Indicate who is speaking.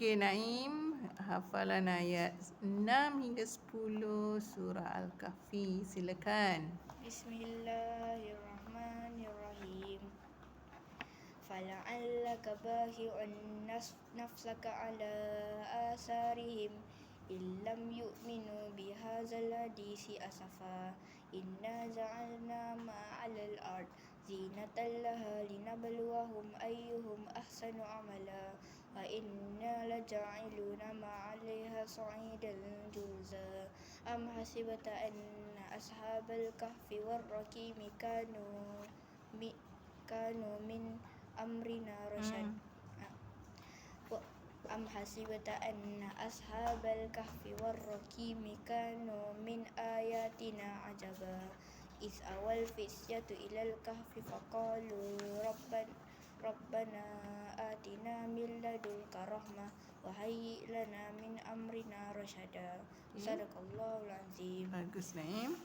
Speaker 1: Okey Naim, hafalan ayat 6 hingga 10 surah Al-Kahfi. Silakan.
Speaker 2: Bismillahirrahmanirrahim. فلعلك باخع نفسك على آثارهم إن لم يؤمنوا بهذا الحديث أسفا إنا جعلنا ما على الأرض زينة لها لنبلوهم أيهم أحسن عملا وإنا لجاعلون ما عليها صعيدا جرزا أم حسبت أن أصحاب الكهف والرقيم كانوا كانوا من أمرنا رشد أم حسبت أن أصحاب الكهف والرقيم كانوا من آياتنا عجبا إذ أوى الفتية إلى الكهف فقالوا ربنا ربنا atina min ladunka rahmah wa hayyi' lana min amrina rasyada. Sadaqallahul azim.
Speaker 1: Bagus Naim.